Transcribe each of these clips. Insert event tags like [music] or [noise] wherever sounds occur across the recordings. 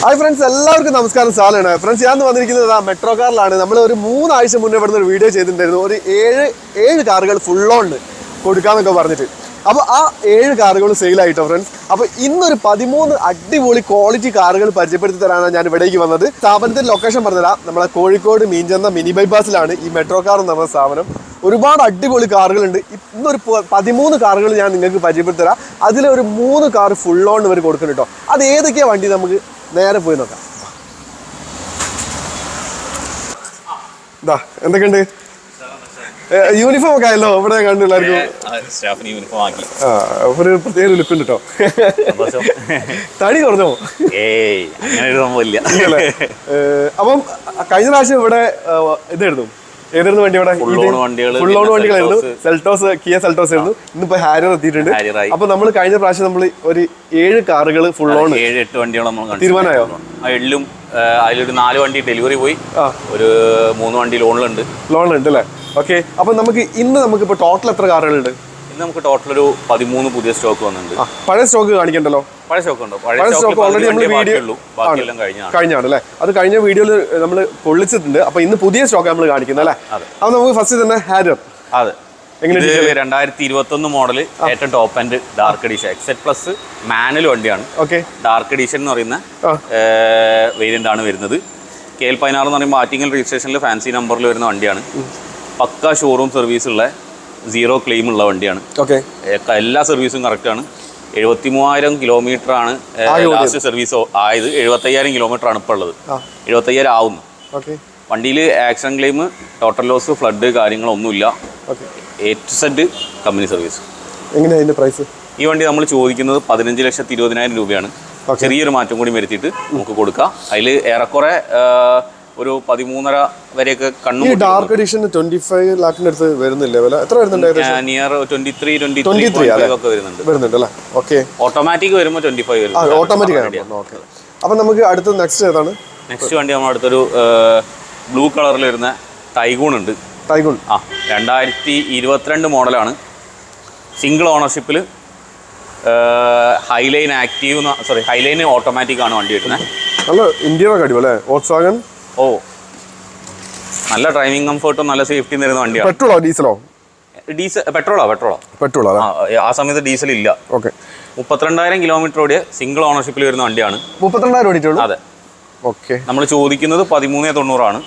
Hi friends എല്ലാവർക്കും നമസ്കാരം. സാലാണ് friends ഞാൻ വന്നിരിക്കുന്നത് ആ മെട്രോ കാറിലാണ്. നമ്മൾ ഒരു മൂന്നാഴ്ച മുന്നേ ഇവിടുന്ന് ഒരു വീഡിയോ ചെയ്തിട്ടുണ്ടായിരുന്നു. ഒരു ഏഴ് ഏഴ് കാറുകൾ ഫുൾ ഓൺ കൊടുക്കാന്നൊക്കെ പറഞ്ഞിട്ട്. അപ്പോൾ ആ ഏഴ് കാറുകൾ സെയിലായിട്ടോ ഫ്രണ്ട്സ് അപ്പോൾ ഇന്നൊരു പതിമൂന്ന് അടിപൊളി ക്വാളിറ്റി കാറുകൾ പരിചയപ്പെടുത്തി തരാനാണ് ഞാൻ ഇവിടേക്ക് വന്നത്. സ്ഥാപനത്തിന്റെ ലൊക്കേഷൻ പറഞ്ഞുതരാം. നമ്മളെ കോഴിക്കോട് മീൻചന്ത മിനി ബൈപ്പാസിലാണ് ഈ മെട്രോ കാർ എന്ന് പറഞ്ഞ സ്ഥാപനം. ഒരുപാട് അടിപൊളി കാറുകളുണ്ട്. ഇന്നൊരു പതിമൂന്ന് കാറുകൾ ഞാൻ നിങ്ങൾക്ക് പരിചയപ്പെടുത്തി തരാം. അതിലൊരു മൂന്ന് കാർ ഫുൾ ഓൺ ഇവർ കൊടുക്കുന്നുണ്ട് കേട്ടോ അത് ഏതൊക്കെയാണ് വണ്ടി നമുക്ക് നേരെ പോയി നോക്കാം. ഇതാ എന്തൊക്കെയുണ്ട്? യൂണിഫോം ഒക്കെ ആയല്ലോ ഇവിടെ കണ്ടു എല്ലാവർക്കും. യൂണിഫോം ആക്കി. ആ ഒരു പ്രത്യേക ലുക്ക് ഉണ്ട് കേട്ടോ തടി കുറഞ്ഞോ? ഏയ് അങ്ങനെ ഒരു സംഭവം ഇല്ല. ഇല്ലല്ലേ? ഏഹ്, അപ്പം കഴിഞ്ഞ പ്രാവശ്യം ഇവിടെ ഇതായിരുന്നു ഏതായിരുന്നു വണ്ടി ഇവിടെ? ഫുൾ ലോൺ പിന്നെ വണ്ടികളായിരുന്നു. സെൽട്ടോസ് കിയ സെൽട്ടോസ് ആയിരുന്നു. ഇന്നിപ്പോ ഹാരിയർ എത്തിയിട്ടുണ്ട്. അപ്പൊ നമ്മൾ കഴിഞ്ഞ പ്രാവശ്യം നമ്മൾ ഒരു ഏഴ് കാറുകൾ ഫുൾ ലോൺ ഏഴ് എട്ട് വണ്ടികളും നമ്മൾ. തീരുമാനമായോ? എള്ളും അതിലൊരു നാല് വണ്ടി ഡെലിവറി പോയി. ഒരു മൂന്ന് വണ്ടി ലോണിലുണ്ട്. ലോണിലുണ്ട് അല്ലേ? ഓക്കെ അപ്പൊ നമുക്ക് ഇന്ന് നമുക്ക് ഇപ്പൊ ടോട്ടൽ എത്ര കാറുകളുണ്ട്? നമുക്ക് ടോട്ടൽ ഒരു പതിമൂന്ന് പുതിയ സ്റ്റോക്ക് വന്നിട്ടുണ്ട്. പഴയ സ്റ്റോക്ക് കാണിക്കണ്ടല്ലോ? പഴയ സ്റ്റോക്ക് ഉണ്ടോ? പഴയ സ്റ്റോക്ക് ഓൾറെഡി നമ്മൾ വീഡിയോ ബാക്കിയെല്ലാം കഴിഞ്ഞാണ് കഴിഞ്ഞാണ് അല്ലേ അത് കഴിഞ്ഞ വീഡിയോയിൽ നമ്മൾ പൊള്ളിച്ചിട്ടുണ്ട്. അപ്പൊ ഇന്ന് പുതിയ സ്റ്റോക്ക് നമ്മൾ കാണിക്കുന്നത് അല്ലേ? അപ്പോൾ അപ്പൊ നമുക്ക് ഫസ്റ്റ് തന്നെ ഹാരിയർ അതെ. രണ്ടായിരത്തി ഇരുപത്തി ഒന്ന് മോഡൽ ഏറ്റവും top and dark edition XZ plus manual വണ്ടിയാണ്. ഓക്കെ ഡാർക്ക് എഡീഷൻ എന്ന് പറയുന്ന വേരിയന്റ് ആണ് വരുന്നത്. കെ എൽ പതിനാറ് എന്ന് പറയുമ്പോൾ ആറ്റിങ്ങൽ രജിസ്ട്രേഷനിൽ ഫാൻസി നമ്പറിൽ വരുന്ന വണ്ടിയാണ്. പക്ക ഷോറൂം സർവീസ് ഉള്ള സീറോ ക്ലെയിം ഉള്ള വണ്ടിയാണ്. ഓക്കെ. എല്ലാ സർവീസും കറക്റ്റാണ് എഴുപത്തി മൂവായിരം കിലോമീറ്റർ ആണ് ലാസ്റ്റ് സർവീസ് ആയത് എഴുപത്തയ്യായിരം കിലോമീറ്റർ ആണ് ഇപ്പോൾ ഉള്ളത്. എഴുപത്തയ്യായിരം ആവുന്നു വണ്ടിയിൽ accident claim total loss flood കാര്യങ്ങളൊന്നുമില്ല. A to Z company service എങ്ങനെയാണ് അതിന്റെ പ്രൈസ് ഈ വണ്ടി നമ്മൾ ചോദിക്കുന്നത് പതിനഞ്ച് ലക്ഷത്തി ഇരുപതിനായിരം രൂപയാണ്. ചെറിയൊരു മാറ്റം കൂടി വരുത്തിയിട്ട് നമുക്ക് കൊടുക്കാം. അതിൽ ഏറെക്കുറെ ഒരു പതിമൂന്നര വരെയൊക്കെ കണ്ണു ഡാർക്ക് എഡിഷൻ ട്വന്റി ഫൈവ് ലാക്കിന്റെ അടുത്ത് വരുന്നില്ല? വില എത്ര വരുന്നുണ്ട് near twenty three twenty 23 three ഒക്കെ വരുന്നുണ്ട്. വരുന്നുണ്ട് അല്ലേ? ഓക്കെ ഓട്ടോമാറ്റിക് വരുമ്പോൾ ട്വന്റി ഫൈവ് ഓട്ടോമാറ്റിക് ഓക്കെ അപ്പൊ നമുക്ക് അടുത്ത നെക്സ്റ്റ് ഏതാണ്? നെക്സ്റ്റ് വണ്ടി നമ്മുടെ അടുത്തൊരു ബ്ലൂ കളറിൽ വരുന്ന ടൈഗൂൺ ഉണ്ട്. തൈഗൂൺ ആ രണ്ടായിരത്തി ഇരുപത്തിരണ്ട് മോഡലാണ്. Single ഓണർഷിപ്പിൽ highline active sorry highline automatic ആണ് വണ്ടി വരുന്നത്. നല്ല ഇന്ത്യയുടെ കടിവല്ലേ വാഗൻ ഓ. നല്ല ഡ്രൈവിംഗ് കംഫർട്ടും നല്ല സേഫ്റ്റിയും തരുന്ന വണ്ടിയാണ് പെട്രോളോ ഡീസലോ? ഡീസൽ പെട്രോളോ പെട്രോളോ. പെട്രോളോ ആ സമയത്ത് ഡീസൽ ഇല്ല. ഓക്കെ. മുപ്പത്തിരണ്ടായിരം കിലോമീറ്റർ ഓടിയ സിംഗിൾ ഓണർഷിപ്പിൽ വരുന്ന വണ്ടിയാണ്. മുപ്പത്തിരണ്ടായിരം ഓടിയിട്ടുള്ളൂ? അതെ. ഓക്കെ. നമ്മൾ ചോദിക്കുന്നത് പതിമൂന്ന് തൊണ്ണൂറാണ്.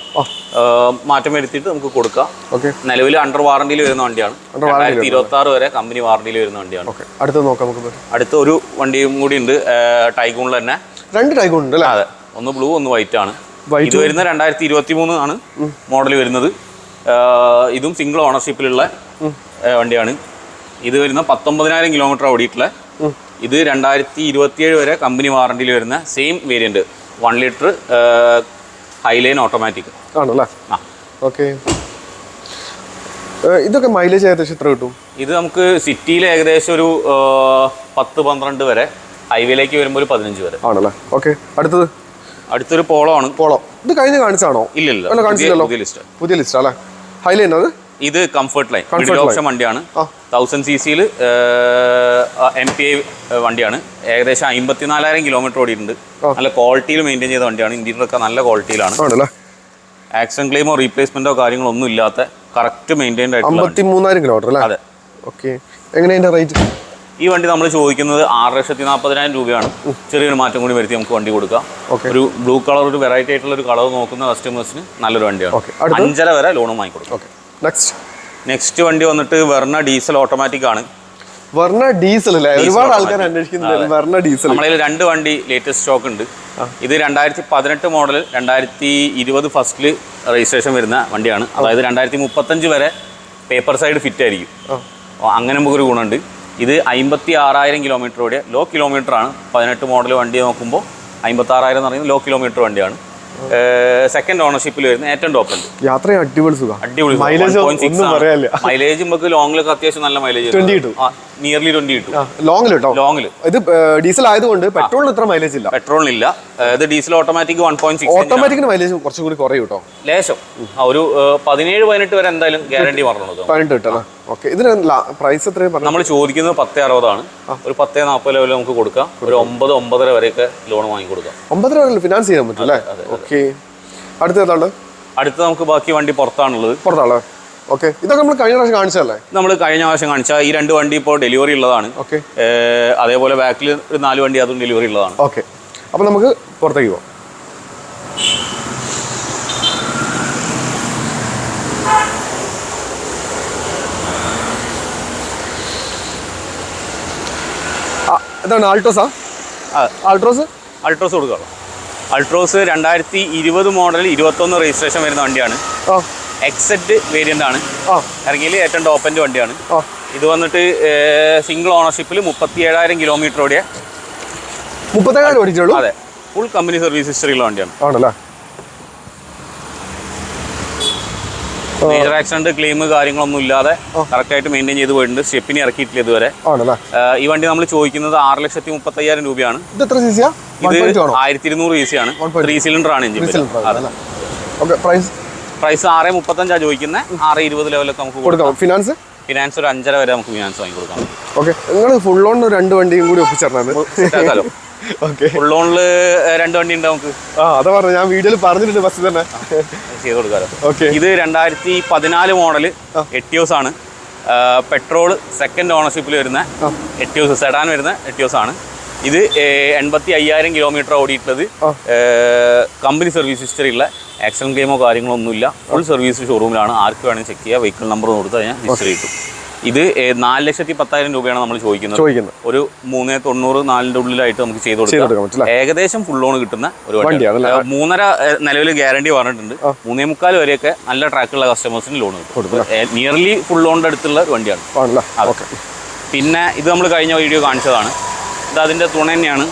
മാറ്റം വരുത്തിയിട്ട് നമുക്ക് കൊടുക്കാം. ഓക്കെ. നിലവിൽ അണ്ടർ വാറണ്ടിയിൽ വരുന്ന വണ്ടിയാണ്. രണ്ടായിരത്തി ഇരുപത്തി ആറ് വരെ കമ്പനി വാറണ്ടിയിൽ വരുന്ന വണ്ടിയാണ്. അടുത്ത് നോക്കാം നമുക്ക് അടുത്ത ഒരു വണ്ടിയും കൂടി ഉണ്ട് ടൈഗൂണിൽ തന്നെ. രണ്ട് ടൈഗൂൺ ഉണ്ട് അതെ. ഒന്ന് ബ്ലൂ ഒന്ന് വൈറ്റ് ആണ്. ഇത് വരുന്ന രണ്ടായിരത്തി ഇരുപത്തി മൂന്ന് ആണ് മോഡൽ വരുന്നത്. ഇതും സിംഗിൾ ഓണർഷിപ്പിലുള്ള വണ്ടിയാണ്. ഇത് വരുന്ന പത്തൊമ്പതിനായിരം കിലോമീറ്റർ ഓടിയിട്ടുള്ള ഇത് രണ്ടായിരത്തി ഇരുപത്തിയേഴ് വരെ കമ്പനി വാറണ്ടിയിൽ വരുന്ന same variant one litre highline automatic ആണല്ലേ? ആ. ഓക്കെ ഇതൊക്കെ മൈലേജ് ഏകദേശം എത്ര കിട്ടും? ഇത് നമുക്ക് സിറ്റിയിൽ ഏകദേശം ഒരു പത്ത് പന്ത്രണ്ട് വരെ ഹൈവേയിലേക്ക് വരുമ്പോൾ ഒരു പതിനഞ്ച് വരെ. ആണല്ലേ? ഓക്കെ അടുത്തത്? അടുത്തൊരു പോളോ ആണ് പോളോ. ഇത് കഴിഞ്ഞ് കാണിച്ചാണോ ഇല്ലല്ലോ കാണിച്ചില്ലല്ലോ. പുതിയ ലിസ്റ്റ്. അല്ലേ? ഹൈലൈൻ അത്? ഇത് കംഫർട്ട് ലൈൻ മിഡിൽ ഓപ്ഷൻ വണ്ടിയാണ്. തൗസൻഡ് സി സിയിൽ എം പി ഐ വണ്ടിയാണ്. ഏകദേശം അമ്പത്തിനാലായിരം കിലോമീറ്റർ ഓടിയിട്ടുണ്ട്. നല്ല ക്വാളിറ്റിയിൽ മെയിന്റെയിൻ ചെയ്ത വണ്ടിയാണ്. ഇന്റീരിയർ ഒക്കെ നല്ല ക്വാളിറ്റിയിലാണ് ആക്ഷൻ ക്ലെയിമോ റീപ്ലേസ്മെന്റോ കാര്യങ്ങളോ ഒന്നും ഇല്ലാത്ത കറക്റ്റ് മെയിന്റെയിൻഡ് ആയിട്ട് വണ്ടി. അമ്പത്തി മൂന്നായിരം കിലോമീറ്റർ അല്ലേ? അതെ. ഓക്കെ എങ്ങനെയാണ് റേറ്റ് ഈ വണ്ടി നമ്മൾ ചോദിക്കുന്നത് ആറ് ലക്ഷത്തി നാൽപ്പതിനായിരം രൂപയാണ്. ചെറിയൊരു മാറ്റം കൂടി വരുത്തി നമുക്ക് വണ്ടി കൊടുക്കാം. ഒരു ബ്ലൂ കളർ ഒരു വെറൈറ്റി ആയിട്ടുള്ള ഒരു കളർ നോക്കുന്ന കസ്റ്റമേഴ്സിന് നല്ലൊരു വണ്ടിയാണ്. അഞ്ചര വരെ ലോണും വാങ്ങിക്കൊടുക്കും നെക്സ്റ്റ് നെക്സ്റ്റ് വണ്ടി വന്നിട്ട് വെർണ ഡീസൽ ഓട്ടോമാറ്റിക് ആണ്. വർണ ഡീസൽ അല്ലേ? ഒരുപാട്. ആൾക്കാർ അന്വേഷിക്കുന്നുണ്ട് വർണ ഡീസൽ. നമ്മളിൽ രണ്ട് വണ്ടി ലേറ്റസ്റ്റ് സ്റ്റോക്ക് ഉണ്ട്. ഇത് രണ്ടായിരത്തി പതിനെട്ട് മോഡൽ രണ്ടായിരത്തി ഇരുപത് ഫസ്റ്റിൽ രജിസ്ട്രേഷൻ വരുന്ന വണ്ടിയാണ്. അതായത് രണ്ടായിരത്തി മുപ്പത്തഞ്ച് വരെ പേപ്പർ സൈഡ് ഫിറ്റ് ആയിരിക്കും. അങ്ങനെ നമുക്കൊരു ഗുണമുണ്ട്. ഇത് അമ്പത്തി ആറായിരം കിലോമീറ്റർ ഓടിയ ലോ കിലോമീറ്റർ ആണ്. പതിനെട്ട് മോഡൽ വണ്ടി നോക്കുമ്പോൾ അമ്പത്തി ആറായിരം എന്ന് പറയുന്നത് ലോ കിലോമീറ്റർ വണ്ടിയാണ്. സെക്കൻഡ് ഓണർഷിപ്പിൽ വരുന്ന ഏറ്റവും ടോപ്പ് ഉണ്ട്. യാത്ര അടിപൊളി അടിപൊളി മൈലേജ് നമുക്ക് ലോങ്ങിലൊക്കെ അത്യാവശ്യം നല്ല മൈലേജ് 20 കിട്ടും. നിയർലി ട്വന്റി കിട്ടും. ലോങ്ങിൽ കേട്ടോ. ലോങ്ങിൽ ഇത് ഡീസൽ ആയതുകൊണ്ട് പെട്രോളിന് ഇത്ര മൈലേജ് ഇല്ല. പെട്രോളിനില്ല. ഇല്ല ഇത് diesel automatic one point six ഓട്ടോമാറ്റിക്കിന് mileage കുറച്ചും കൂടി കുറയും കേട്ടോ. ലേശം. ഒരു പതിനേഴ് പതിനെട്ട് വരെ എന്തായാലും ഗ്യാരണ്ടി പറഞ്ഞത് പതിനെട്ട് കിട്ടണം. ഓക്കെ ഇതിന് പ്രൈസ് എത്രയും നമ്മൾ ചോദിക്കുന്നത് പത്ത് അറുപതാണ് ഒരു പത്ത് നാൽപ്പത് ലെവലിൽ നമുക്ക് കൊടുക്കാം. ഒരു ഒമ്പത് ഒമ്പതര വരെയൊക്കെ ലോൺ വാങ്ങി കൊടുക്കാം. ഒമ്പതര വരെ ഫിനാൻസ് ചെയ്യാൻ പറ്റും അല്ലേ ഓക്കെ അടുത്ത ഏതാണ് അടുത്ത നമുക്ക് ബാക്കി വണ്ടി പുറത്താണുള്ളത്. പുറത്താളെ ഓക്കെ. ഇതൊക്കെ നമ്മൾ കഴിഞ്ഞ പ്രാവശ്യം കാണിച്ചതല്ലേ? നമ്മൾ കഴിഞ്ഞ പ്രാവശ്യം കാണിച്ച ഈ രണ്ട് വണ്ടി ഇപ്പോൾ ഡെലിവറി ഉള്ളതാണ്. ഓക്കെ. അതേപോലെ ബാക്കിൽ ഒരു നാല് വണ്ടി അതും ഡെലിവറി ഉള്ളതാണ്. ഓക്കെ. അപ്പോൾ നമുക്ക് പുറത്തേക്ക് പോകാം ഇതാണ് ആൾട്രോസാ. ആൾട്രോസ് അൾട്രോസ് കൊടുക്കാം. അൾട്രോസ് രണ്ടായിരത്തി ഇരുപത് മോഡൽ ഇരുപത്തൊന്ന് രജിസ്ട്രേഷൻ വരുന്ന വണ്ടിയാണ്. എക്സെറ്റ് വേരിയന്റ് ആണ്. ഇറങ്ങിയിൽ ഏറ്റവും ടോപ്പ് വണ്ടിയാണ്. ഇത് വന്നിട്ട് സിംഗിൾ ഓണർഷിപ്പിൽ മുപ്പത്തി ഏഴായിരം കിലോമീറ്റർ ഓടിയ മുപ്പത്തേഴായിരം ഓടിച്ചുള്ളൂ അതെ. ഫുൾ കമ്പനി സർവീസ് ഹിസ്റ്ററിയുള്ള വണ്ടിയാണ്. ആണല്ലേ? മേജർ ആക്സിഡന്റ് ക്ലെയിം കാര്യങ്ങളൊന്നും ഇല്ലാതെ കറക്റ്റ് ആയിട്ട് മെയിന്റെയിൻ ചെയ്ത് പോയിട്ടുണ്ട്. സ്റ്റെപ്പിന് ഇറക്കിയിട്ടില്ല ഇതുവരെ. ഈ വണ്ടി നമ്മൾ ചോദിക്കുന്നത് ആറ് ലക്ഷത്തി മുപ്പത്തയ്യായിരം രൂപയാണ്. ഇത് ആയിരത്തി ഇരുന്നൂറ് സി ആണ്? ത്രീ സിലിണ്ടർ ആണ്. എഞ്ചിൻ പ്രൈസ് പ്രൈസ് ആറ് മുപ്പത്തഞ്ചാ ചോദിക്കുന്നത് ആറ് ഇരുപത് ലെവലൊക്കെ നമുക്ക് കൊടുക്കാം. ഫിനാൻസ് ഫിനാൻസ് ഒരു അഞ്ചര വരെ നമുക്ക് ഫിനാൻസ് വാങ്ങി കൊടുക്കാം. ഓക്കെ നിങ്ങൾ ഫുൾ ഓൺ രണ്ട് വണ്ടിയും കൂടി സെറ്റാക്കാലോ ഓക്കെ ഫുൾ ലോണിൽ രണ്ട് വണ്ടി ഉണ്ട് നമുക്ക്? ആ അതാ പറഞ്ഞു. ഞാൻ വീഡിയോയിൽ പറഞ്ഞിട്ടുണ്ട് ബസ് തന്നെ. ചെയ്ത് കൊടുക്കാലോ. ഓക്കെ ഇത് രണ്ടായിരത്തി പതിനാല് മോഡൽ എട്ടിയോസ് ആണ്. പെട്രോൾ സെക്കൻഡ് ഓണർഷിപ്പിൽ വരുന്ന. എട്ടിയോസ് സെഡാൻ വരുന്ന. എട്ടിയോസ് ആണ്. ഇത് എൺപത്തി അയ്യായിരം കിലോമീറ്റർ ഓടിയിട്ടുള്ളത്. കമ്പനി സർവീസ് ഹിസ്റ്ററി ഉള്ള ആക്സിഡന്റ് ക്ലെയിമോ കാര്യങ്ങളോ ഒന്നുമില്ല. ഫുൾ സർവീസ് ഷോറൂമിലാണ് ആർക്ക് വേണമെങ്കിൽ ചെക്ക് ചെയ്യുക വെഹിക്കിൾ നമ്പർ കൊടുത്ത് കഴിഞ്ഞാൽ ഹിസ്റ്ററി കിട്ടും. ഇത് നാല് ലക്ഷത്തി പത്തായിരം രൂപയാണ് നമ്മൾ ചോദിക്കുന്നത്. ഒരു മൂന്ന് തൊണ്ണൂറ് നാലിന്റെ ഉള്ളിലായിട്ട് നമുക്ക് ചെയ്ത് കൊടുക്കാം. ഏകദേശം ഫുൾ ലോൺ കിട്ടുന്ന ഒരു വണ്ടിയാണ്. മൂന്നര നിലവിൽ ഗ്യാരണ്ടി പറഞ്ഞിട്ടുണ്ട്. മൂന്നേ മുക്കാൽ വരെയൊക്കെ നല്ല ട്രാക്കുള്ള കസ്റ്റമേഴ്സിന് ലോൺ കിട്ടും. നിയർലി ഫുൾ ലോണിന്റെ അടുത്തുള്ള ഒരു വണ്ടിയാണ്. പിന്നെ ഇത് നമ്മൾ കഴിഞ്ഞ വീഡിയോ കാണിച്ചതാണ്. ഇത് അതിന്റെ തുണ തന്നെയാണ്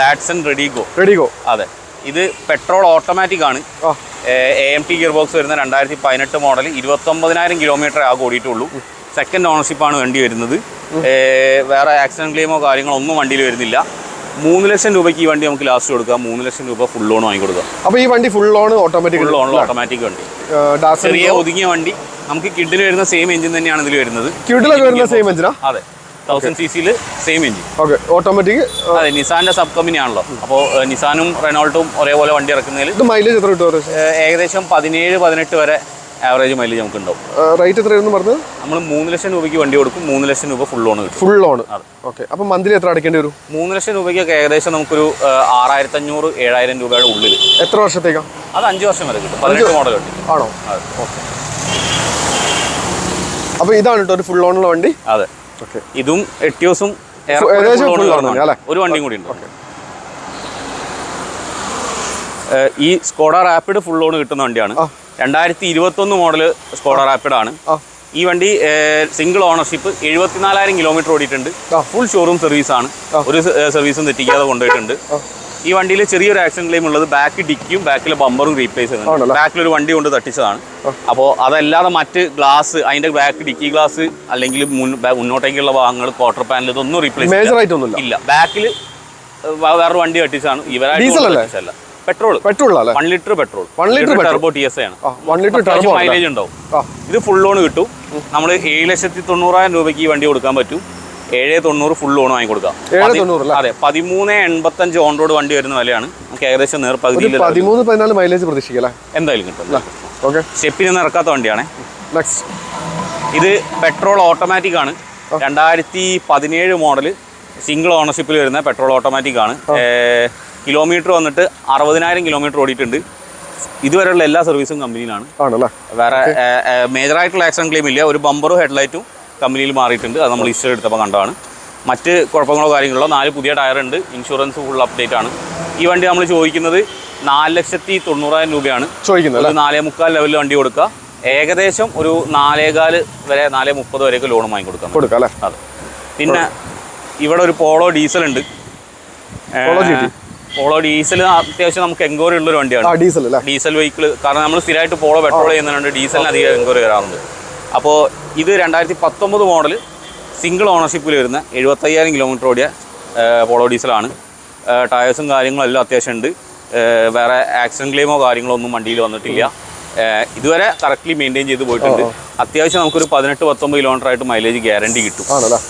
ഡാറ്റ്സൺ റെഡിഗോ റെഡിഗോ അതെ. ഇത് പെട്രോൾ ഓട്ടോമാറ്റിക് ആണ്. A M T gear box വരുന്ന രണ്ടായിരത്തി പതിനെട്ട് മോഡൽ ഇരുപത്തൊമ്പതിനായിരം കിലോമീറ്റർ ആകെ ഓടിയിട്ടുള്ളൂ. സെക്കൻഡ് ഓണർഷിപ്പ് ആണ് വണ്ടി വരുന്നത്. വേറെ ആക്സിഡന്റ് ക്ലെയിമോ കാര്യങ്ങളോ ഒന്നും വണ്ടിയിൽ വരുന്നില്ല. മൂന്ന് ലക്ഷം രൂപയ്ക്ക് ഈ വണ്ടി നമുക്ക് ലാസ്റ്റ് കൊടുക്കാം. മൂന്ന് ലക്ഷം രൂപ ഫുൾ ലോൺ വാങ്ങി കൊടുക്കാം അപ്പോൾ ഈ വണ്ടി full loan automatic full loan automatic വണ്ടി. ചെറിയ ഒതുങ്ങിയ വണ്ടി. നമുക്ക് കിഡിൽ വരുന്ന സെയിം എഞ്ചിൻ തന്നെയാണ് ഇതിൽ വരുന്നത്. കിഡിലൊക്കെ വരുന്ന സെയിം എഞ്ചിനാ അതെ. തൗസൻഡ് സി സിയിൽ സെയിം എഞ്ചിൻ ഓക്കെ ഓട്ടോമാറ്റിക് അതെ നിസാന്റെ സബ് കമ്പനി ആണല്ലോ അപ്പോൾ നിസാനും റെനോൾട്ടും ഒരേപോലെ വണ്ടി ഇറക്കുന്നതിൽ ഇത് മൈലേജ് എത്ര കിട്ടും ഏകദേശം പതിനേഴ് പതിനെട്ട് വരെ ആവറേജ് മൈലേജ് നമുക്ക് ഉണ്ടാവും റേറ്റ് എത്രയായിരുന്നു പറഞ്ഞത്? നമ്മൾ മൂന്ന് ലക്ഷം രൂപയ്ക്ക് വണ്ടി കൊടുക്കും മൂന്ന് ലക്ഷം രൂപ ഫുൾ ലോൺ കിട്ടും. ഫുൾ ഓൺ ഓക്കെ അപ്പോൾ മന്ത്ലി എത്ര അടയ്ക്കേണ്ടി വരും? മൂന്ന് ലക്ഷം രൂപയ്ക്കൊക്കെ ഏകദേശം നമുക്കൊരു ആറായിരത്തി അഞ്ഞൂറ് ഏഴായിരം രൂപയുടെ ഉള്ളിൽ എത്ര വർഷത്തേക്കാണ് അത് അഞ്ച് വർഷം വരെ കിട്ടും. പതിനെട്ട് മോഡൽ കിട്ടും ആണോ? അതെ. അപ്പോൾ ഇതാണ് കേട്ടോ ഒരു ഫുൾ ലോണുള്ള വണ്ടി. അതെ. ഓക്കെ ഇതും എട്ടിയോസും? ഒരു വണ്ടിയും കൂടി ഉണ്ട്. ഈ സ്കോഡ റാപ്പിഡ് ഫുൾ ലോൺ കിട്ടുന്ന വണ്ടിയാണ്. രണ്ടായിരത്തി ഇരുപത്തൊന്ന് മോഡൽ സ്കോഡ റാപ്പിഡ് ആണ്. ഈ വണ്ടി സിംഗിൾ ഓണർഷിപ്പ് എഴുപത്തിനാലായിരം കിലോമീറ്റർ ഓടിയിട്ടുണ്ട്. ഫുൾ ഷോറൂം സർവീസ് ആണ്. ഒരു സർവീസും തെറ്റിക്കാതെ കൊണ്ടുപോയിട്ടുണ്ട്. ഈ വണ്ടിയിൽ ചെറിയൊരു ആക്സിഡന്റ് ക്ലെയിം ഉള്ളത് ബാക്ക് ഡിക്കും ബാക്കിലെ ബമ്പറും റീപ്ലേസ് ചെയ്യുന്നുണ്ട് ബാക്കിലൊരു ബാക്കിൽ ഒരു വണ്ടി കൊണ്ട് തട്ടിച്ചതാണ്. അപ്പോൾ അതല്ലാതെ മറ്റ് ഗ്ലാസ് അതിന്റെ ബാക്ക് ഡിക്കി ഗ്ലാസ് അല്ലെങ്കിൽ മുന്നോട്ടേക്കുള്ള ഭാഗങ്ങൾ ക്വാർട്ടർ പാനൽ ഇതൊന്നും റീപ്ലേസ് ഇല്ല. ബാക്കിൽ വേറൊരു വണ്ടി തട്ടിച്ചാണ്? ഇവരായിട്ട് petrol petrol one litre petrol one litre petrol turbo T S ആണ്. വൺ ലിറ്റർ ടർബോ മൈലേജ് ഉണ്ടാവും. ഇത് ഫുൾ ലോൺ കിട്ടും. നമ്മൾ ഏഴ് ലക്ഷത്തി തൊണ്ണൂറായിരം രൂപയ്ക്ക് ഈ വണ്ടി കൊടുക്കാൻ പറ്റും. ഏഴ് തൊണ്ണൂറ് ഫുൾ ലോൺ വാങ്ങി കൊടുക്കാം? അതെ പതിമൂന്ന് എൺപത്തഞ്ച് ഓൺ റോഡ് വണ്ടി വരുന്ന വിലയാണ്. നമുക്ക് ഏകദേശം നേർപകുതിയിൽ പതിമൂന്ന് പതിനാല് മൈലേജ് പ്രതീക്ഷിക്കല്ലേ എന്തായാലും കിട്ടും ഓക്കെ. സ്റ്റെപ്പിനൊന്നും ഇറക്കാത്ത വണ്ടിയാണ്. ഇത് പെട്രോൾ ഓട്ടോമാറ്റിക് ആണ്. രണ്ടായിരത്തി പതിനേഴ് മോഡൽ സിംഗിൾ ഓണർഷിപ്പിൽ വരുന്ന പെട്രോൾ ഓട്ടോമാറ്റിക് ആണ്. കിലോമീറ്റർ വന്നിട്ട് അറുപതിനായിരം കിലോമീറ്റർ ഓടിയിട്ടുണ്ട്. ഇതുവരെയുള്ള എല്ലാ സർവീസും കമ്പനിയിലാണ് വേറെ മേജറായിട്ടുള്ള ആക്സിഡന്റ് ക്ലെയിം ഇല്ല. ഒരു ബമ്പറും ഹെഡ്ലൈറ്റും കമ്പനിയിൽ മാറിയിട്ടുണ്ട്. അത് നമ്മൾ ഹിസ്റ്ററി എടുത്തപ്പോൾ കണ്ടതാണ്. മറ്റ് കുഴപ്പങ്ങളോ കാര്യങ്ങളോ നാല് പുതിയ ടയറുണ്ട് ഉണ്ട്. ഇൻഷുറൻസ് ഫുൾ അപ്ഡേറ്റ് ആണ്. ഈ വണ്ടി നമ്മൾ ചോദിക്കുന്നത് നാല് ലക്ഷത്തി തൊണ്ണൂറായിരം രൂപയാണ്. ചോദിക്കുന്നത് ഒരു നാലേ മുക്കാൽ ലെവലിൽ വണ്ടി കൊടുക്കുക. ഏകദേശം ഒരു നാലേകാൽ വരെ നാലേ മുപ്പത് വരെയൊക്കെ ലോൺ വാങ്ങി കൊടുക്കാം കൊടുക്കാം അല്ലേ? അതെ. പിന്നെ ഇവിടെ ഒരു പോളോ ഡീസൽ ഉണ്ട്. പോളോ ഡീസൽ അത്യാവശ്യം നമുക്ക് എൻക്വയറി ഉള്ളൊരു വണ്ടിയാണ്. ഡീസൽ ഡീസൽ വെഹിക്കിൾ കാരണം നമ്മൾ സ്ഥിരമായിട്ട് പോളോ പെട്രോൾ ചെയ്യുന്നതുകൊണ്ട് ഡീസലിന് അധികം എൻക്വയറി വരാറുണ്ട്. അപ്പോൾ ഇത് രണ്ടായിരത്തി പത്തൊമ്പത് മോഡൽ സിംഗിൾ ഓണർഷിപ്പിൽ വരുന്ന എഴുപത്തയ്യായിരം കിലോമീറ്റർ ഓടിയ പോളോ ഡീസലാണ്. ടയേഴ്സും കാര്യങ്ങളും എല്ലാം അത്യാവശ്യം ഉണ്ട്. വേറെ ആക്സിഡന്റ് ക്ലെയിമോ കാര്യങ്ങളോ ഒന്നും വണ്ടിയിൽ വന്നിട്ടില്ല. ഇതുവരെ കറക്റ്റ്ലി മെയിന്റെയിൻ ചെയ്ത് പോയിട്ടുണ്ട്. അത്യാവശ്യം നമുക്കൊരു പതിനെട്ട് പത്തൊമ്പത് കിലോമീറ്റർ ആയിട്ട് മൈലേജ് ഗ്യാരണ്ടി കിട്ടും.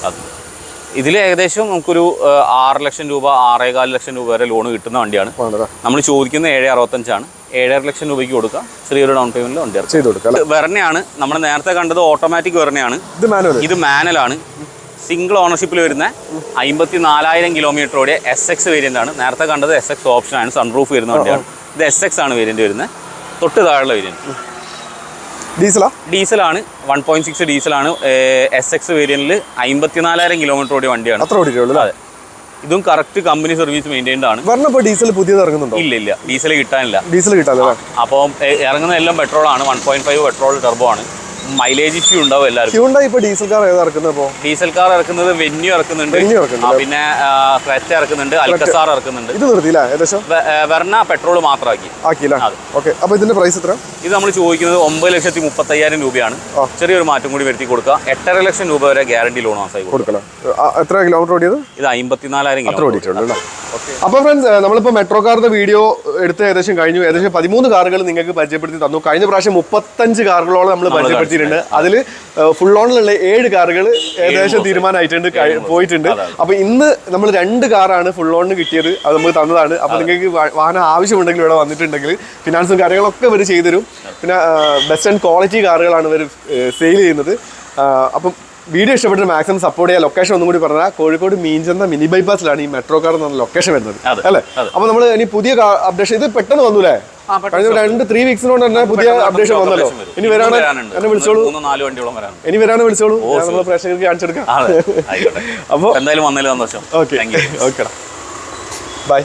അത്. ഇതിൽ ഏകദേശം നമുക്കൊരു ആറ് ലക്ഷം രൂപ ആറേകാൽ ലക്ഷം രൂപ വരെ ലോൺ കിട്ടുന്ന വണ്ടിയാണ്. നമ്മൾ ചോദിക്കുന്ന ഏഴ് അറുപത്തഞ്ചാണ്. ഏഴര ലക്ഷം രൂപയ്ക്ക് കൊടുക്കാം ചെറിയൊരു ഡൗൺ പേയ്മെന്റിൽ വണ്ടി ചെയ്ത് കൊടുക്കാം വെറനയാണ്. നമ്മൾ നേരത്തെ കണ്ടത് ഓട്ടോമാറ്റിക് വെറനയാണ്. ഇത് മാനുവൽ ഇത് മാനുവലാണ് സിംഗിൾ ഓണർഷിപ്പിൽ വരുന്ന അമ്പത്തി നാലായിരം കിലോമീറ്റർ ഓടിയ എസ് എക്സ് വേരിയന്റ് ആണ്. നേരത്തെ കണ്ടത് എസ് എക്സ് ഓപ്ഷൻ ഓപ്ഷനാണ് സൺറൂഫ് വരുന്ന വണ്ടിയാണ്. ഇത് എസ് എക്സ് ആണ് വേരിയന്റ് വരുന്നത്. തൊട്ട് താഴെയുള്ള വേരിയന്റ് ഡീസലാ ഡീസലാണ് വൺ പോയിന്റ് സിക്സ് ഡീസലാണ് എസ് എക്സ് വേരിയന്റിൽ അമ്പത്തിനാലായിരം കിലോമീറ്റർ ഓടിയ വണ്ടിയാണ്. അത്ര ഓടിയുള്ളൂ അതെ. ഇതും കറക്റ്റ് കമ്പനി സർവീസ് മെയിന്റൈൻഡ് ആണ്. പറഞ്ഞപ്പോൾ ഡീസൽ പുതിയത് ഇറങ്ങുന്നുണ്ടോ? ഇല്ല ഇല്ല. ഡീസൽ കിട്ടാനില്ല. ഡീസൽ കിട്ടാനില്ല അപ്പം ഇറങ്ങുന്ന എല്ലാം പെട്രോൾ ആണ്. One point five petrol turbo ആണ്. മൈലേജ് ഇഷ്യൂ ഉണ്ടാവും എല്ലാവർക്കും. ഡീസൽ കാർ ഏതാ ഇറക്കുന്നത് ഡീസൽ കാർ ഇറക്കുന്നത് വെന്യൂ ഇറക്കുന്നുണ്ട്. പിന്നെ ക്രെറ്റ ഇറക്കുന്നുണ്ട്. അൽക്കസാർ ഇറക്കുന്നുണ്ട്. ഇത് നിർത്തിയില്ല ഏകദേശം? വെർണ പെട്രോൾ മാത്രമാക്കി. ആക്കിയില്ല? അതെ. ഓക്കെ അപ്പോൾ ഇതിന്റെ പ്രൈസ് എത്ര? ഇത് നമ്മൾ ചോദിക്കുന്നത് ഒമ്പത് ലക്ഷത്തി മുപ്പത്തയ്യായിരം രൂപയാണ്. ചെറിയൊരു മാറ്റം കൂടി വരുത്തി കൊടുക്കുക എട്ടര ലക്ഷം രൂപ വരെ ഗ്യാരണ്ടി ലോൺ ആസായി കൊടുക്കും. കൊടുക്കണം. എത്ര കിലോമീറ്റർ ഓടിയത്? ഇത് അമ്പത്തിനാലായിരം കിലോമീറ്റർ അപ്പൊ ഫ്രണ്ട്സ് നമ്മളിപ്പോ മെട്രോ കാറിന്റെ വീഡിയോ എടുത്ത് ഏകദേശം കഴിഞ്ഞു. ഏകദേശം പതിമൂന്ന് കാറുകൾ നിങ്ങൾക്ക് പരിചയപ്പെടുത്തി തന്നു. കഴിഞ്ഞ പ്രാവശ്യം മുപ്പത്തഞ്ച് കാറുകളോളം നമ്മൾ പരിചയപ്പെടുത്തിയിട്ടുണ്ട് അതിൽ ഫുൾ ഓണിലുള്ള ഏഴ് കാറുകൾ ഏകദേശം തീരുമാനമായിട്ടുണ്ട് പോയിട്ടുണ്ട്. അപ്പൊ ഇന്ന് നമ്മൾ രണ്ട് കാറാണ് ഫുൾ ഓണിന് കിട്ടിയത് അത് നമുക്ക് തന്നതാണ്. അപ്പൊ നിങ്ങൾക്ക് വാഹനം ആവശ്യമുണ്ടെങ്കിൽ ഇവിടെ വന്നിട്ടുണ്ടെങ്കിൽ ഫിനാൻസും കാര്യങ്ങളൊക്കെ ഇവർ ചെയ്തുതരും. പിന്നെ ബെസ്റ്റ് ആൻഡ് ക്വാളിറ്റി കാറുകളാണ് ഇവർ സെയിൽ ചെയ്യുന്നത്. അപ്പം വീഡിയോ ഇഷ്ടപ്പെട്ട മാക്സിമം സപ്പോർട്ട് ചെയ്യാൻ ലൊക്കേഷൻ ഒന്നും കൂടി പറഞ്ഞാൽ കോഴിക്കോട് മീൻചന്ത മിനി ബൈപ്പാസിലാണ് ഈ മെട്രോ കാർ എന്ന ലൊക്കേഷൻ വരുന്നത്. അല്ലേ? അപ്പോൾ അപ്പൊ നമ്മൾ ഇനി പുതിയ അപ്ഡേഷൻ ഇത് പെട്ടെന്ന് വന്നു പെട്ടെന്ന് കഴിഞ്ഞ രണ്ട് ത്രീ വീക്സിനോട് തന്നെ പുതിയ അപ്ഡേഷൻ വന്നല്ലോ. ഇനി വരാണ്. എന്നെ വിളിച്ചോളൂ. നാല് വണ്ടിയോളം ഇനി വരാണ് വിളിച്ചോളൂ. നമ്മളെ പ്രേക്ഷകർക്ക് കാണിച്ചെടുക്കാം അതെ [laughs] ആയിക്കോട്ടെ. അപ്പൊ എന്തായാലും വന്നതിൽ സന്തോഷം. ഓക്കെ. താങ്ക് യു ഓക്കെടാ. ബൈ.